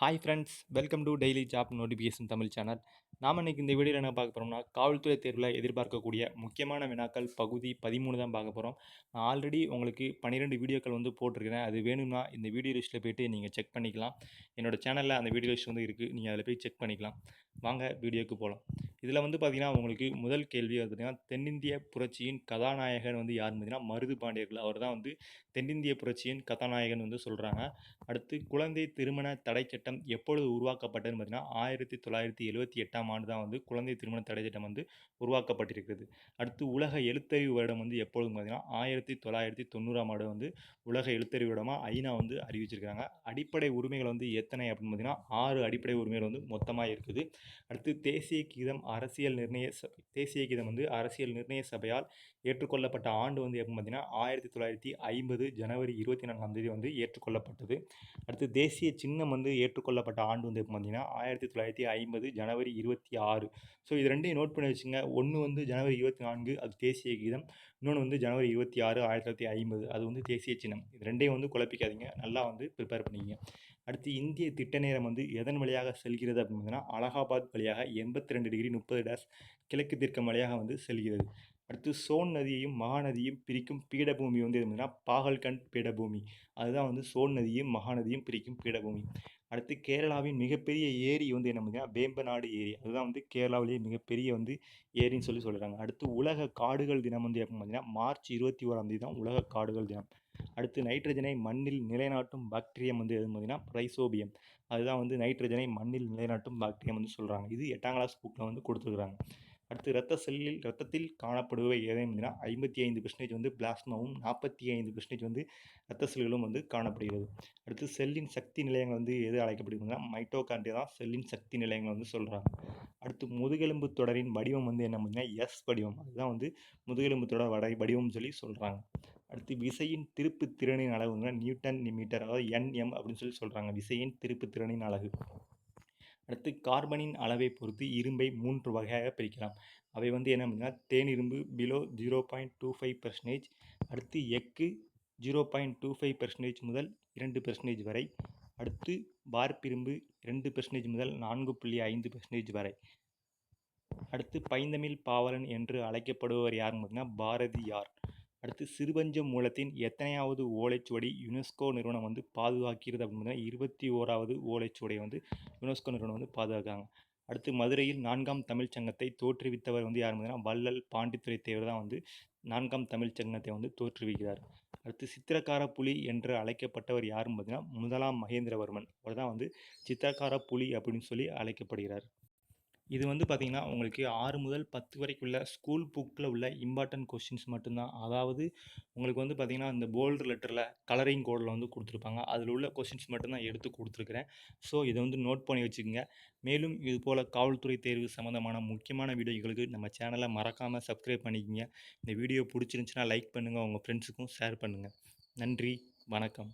Hi friends welcome to daily job notification Tamil channel நாம் இன்றைக்கி இந்த வீடியோவில் என்ன பார்க்க போகிறோம்னா காவல்துறை தேர்வில் எதிர்பார்க்கக்கூடிய முக்கியமான வினாக்கள் பகுதி பதிமூணு தான் பார்க்க போகிறோம் நான் ஆல்ரெடி உங்களுக்கு பன்னிரெண்டு வீடியோக்கள் வந்து போட்டிருக்கிறேன். அது வேணும்னா இந்த வீடியோ லிஸ்ட்டில் போய்ட்டு நீங்கள் செக் பண்ணிக்கலாம். என்னோடய சேனலில் அந்த வீடியோ லிஸ்ட் வந்து இருக்குது நீங்கள் அதில் போய் செக் பண்ணிக்கலாம். வாங்க வீடியோக்கு போகலாம் இதில் வந்து பார்த்திங்கன்னா உங்களுக்கு முதல் கேள்வி வந்து பார்த்தீங்கன்னா தென்னிந்திய புரட்சியின் கதாநாயகன் வந்து யாருன்னு பார்த்தீங்கன்னா மருது பாண்டியர்கள். அவர் தான் வந்து தென்னிந்திய புரட்சியின் கதாநாயகன் வந்து சொல்கிறாங்க அடுத்து குழந்தை திருமண தடை சட்டம் எப்பொழுது உருவாக்கப்பட்டதுன்னு பார்த்தீங்கன்னா ஆயிரத்தி தொள்ளாயிரத்தி எழுபத்தி எட்டாம் ஆண்டு தான் வந்து குழந்தை திருமண தடை சட்டம் வந்து உருவாக்கப்பட்டிருக்கிறது. அடுத்து உலக எழுத்தறிவு வருடம் வந்து எப்பொழுதும் பார்த்தீங்கன்னா ஆயிரத்தி தொள்ளாயிரத்தி தொண்ணூறாம் ஆண்டு வந்து உலக எழுத்தறிவு வருடமாக ஐநா வந்து அறிவிச்சிருக்காங்க அடிப்படை உரிமைகள் வந்து எத்தனை அப்படின்னு பார்த்தீங்கன்னா ஆறு அடிப்படை உரிமைகள் வந்து மொத்தமாக இருக்குது. அடுத்து தேசிய கீதம் அரசியல் நிர்ணய சபை தேசிய கீதம் வந்து அரசியல் நிர்ணய சபையால் ஏற்றுக்கொள்ளப்பட்ட ஆண்டு வந்து எப்போ பார்த்தீங்கன்னா ஆயிரத்தி தொள்ளாயிரத்தி ஐம்பது ஜனவரி இருபத்தி நான்காம் தேதி வந்து ஏற்றுக்கொள்ளப்பட்டது. அடுத்து தேசிய சின்னம் வந்து ஏற்றுக்கொள்ளப்பட்ட ஆண்டு வந்து எப்போ பார்த்தீங்கன்னா ஆயிரத்தி தொள்ளாயிரத்தி ஐம்பது ஜனவரி இருபத்தி ஆறு. ஸோ இது ரெண்டையும் நோட் பண்ணி வச்சுங்க. ஒன்று வந்து ஜனவரி இருபத்தி நான்கு அது தேசிய கீதம். இன்னொன்று வந்து ஜனவரி இருபத்தி ஆறு ஆயிரத்தி தொள்ளாயிரத்தி ஐம்பது. அது வந்து தேசிய சின்னம். இது ரெண்டையும் வந்து குழப்பிக்காதீங்க. நல்லா வந்து ப்ரிப்பேர் பண்ணிங்க அடுத்து இந்திய திட்ட நேரம் வந்து எதன் வழியாக செல்கிறது அப்படின்னா அலகாபாத் வழியாக எண்பத்தி ரெண்டு டிகிரி முப்பது டேஸ் கிழக்கு தீர்க்கம் வழியாக வந்து செல்கிறது. அடுத்து சோன் நதியையும் மகாநதியும் பிரிக்கும் பீடபூமி வந்து எதுனா பாகல்கண்ட் பீடபூமி. அதுதான் வந்து சோன் நதியும் மகாநதியும் பிரிக்கும் பீடபூமி. அடுத்து கேரளாவின் மிகப்பெரிய ஏரி வந்து என்ன பார்த்தீங்கன்னா வேம்பநாடு ஏரி. அதுதான் வந்து கேரளாவிலேயே மிகப்பெரிய வந்து ஏரின்னு சொல்லி சொல்கிறாங்க அடுத்து உலக காடுகள் தினம் வந்து எப்போ பார்த்தீங்கன்னா மார்ச் இருபத்தி ஓராம் தேதி தான் உலக காடுகள் தினம். அடுத்து நைட்ரஜனை மண்ணில் நிலைநாட்டும் பாக்டீரியம் வந்து எது பார்த்தீங்கன்னா ரைசோபியம். அதுதான் வந்து நைட்ரஜனை மண்ணில் நிலைநாட்டும் பாக்டீரியம் வந்து சொல்கிறாங்க இது எட்டாம் கிளாஸ் புக்கில் வந்து கொடுத்துருக்குறாங்க. அடுத்து ரத்த செல்லில் ரத்தத்தில் காணப்படுபவை எதை அப்படின்னா ஐம்பத்தி ஐந்து பெர்சன்டேஜ் வந்து பிளாஸ்மாவும் நாற்பத்தி ஐந்து பெர்சன்டேஜ் வந்து ரத்த செல்களும் வந்து காணப்படுகிறது. அடுத்து செல்லின் சக்தி நிலையங்கள் வந்து எது அழைக்கப்படுகிறதுனா மைட்டோகாண்டியா தான் செல்லின் சக்தி நிலையங்கள் வந்து சொல்கிறாங்க அடுத்து முதுகெலும்பு தொடரின் வடிவம் வந்து என்ன அப்படின்னா எஸ் வடிவம். அதுதான் வந்து முதுகெலும்பு தொடர் வடை வடிவம்னு சொல்லி சொல்கிறாங்க அடுத்து விசையின் திருப்பு திறனின் அளவுங்கன்னா நியூட்டன் மீட்டர் அதாவது என்எம் அப்படின்னு சொல்லி சொல்கிறாங்க விசையின் திருப்பு திறனின் அழகு அடுத்து கார்பனின் அளவை பொறுத்து இரும்பை மூன்று வகையாக பிரிக்கலாம். அவை வந்து என்ன அப்படின்னா தேனிரும்பு below zero point two five percentage அடுத்து egg zero point two five percentage முதல் இரண்டு பர்சன்டேஜ் வரை அடுத்து வார்ப்பிரும்பு ரெண்டு பர்சன்டேஜ் முதல் நான்கு புள்ளி ஐந்து பர்சன்டேஜ் வரை. அடுத்து பைந்தமிழ் பாவலன் என்று அழைக்கப்படுபவர் யாருன்னு பார்த்தீங்கன்னா பாரதியார். அடுத்து சிறுபஞ்சம் மூலத்தின் எத்தனையாவது ஓலைச்சுவடி யுனெஸ்கோ நிறுவனம் வந்து பாதுகாக்கிறது அப்படின்னு இருபத்தி ஓராவது ஓலைச்சுவடியை வந்து யுனெஸ்கோ நிறுவனம் வந்து பாதுகாக்காங்க அடுத்து மதுரையில் நான்காம் தமிழ்ச் சங்கத்தை தோற்றுவித்தவர் வந்து யார் பார்த்தீங்கன்னா வள்ளல் பாண்டித்துறை தேவர் தான் வந்து நான்காம் தமிழ்ச் சங்கத்தை வந்து தோற்றுவிக்கிறார். அடுத்து சித்திரக்கார புலி என்று அழைக்கப்பட்டவர் யாருன்னு பார்த்தீங்கன்னா முதலாம் மகேந்திரவர்மன். அவர் தான் வந்து சித்திரக்கார புலி அப்படின்னு சொல்லி அழைக்கப்படுகிறார். இது வந்து பார்த்திங்கன்னா உங்களுக்கு ஆறு முதல் பத்து வரைக்குள்ள ஸ்கூல் புக்கில் உள்ள இம்பார்ட்டன்ட் கொஷின்ஸ் மட்டும்தான். அதாவது உங்களுக்கு வந்து பார்த்திங்கன்னா இந்த போல்டு லெட்டரில் கலரிங் கோடில் வந்து கொடுத்துருப்பாங்க. அதில் உள்ள கொஷின்ஸ் மட்டும்தான் எடுத்து கொடுத்துருக்குறேன். ஸோ இதை வந்து நோட் பண்ணி வச்சுக்கோங்க. மேலும் இது போல் காவல்துறை தேர்வு சம்மந்தமான முக்கியமான வீடியோகளுக்கு நம்ம சேனலை மறக்காமல் சப்ஸ்கிரைப் பண்ணிக்கோங்க. இந்த வீடியோ பிடிச்சிருந்துச்சின்னா லைக் பண்ணுங்கள் உங்கள் ஃப்ரெண்ட்ஸுக்கும் ஷேர் பண்ணுங்கள் நன்றி. வணக்கம்.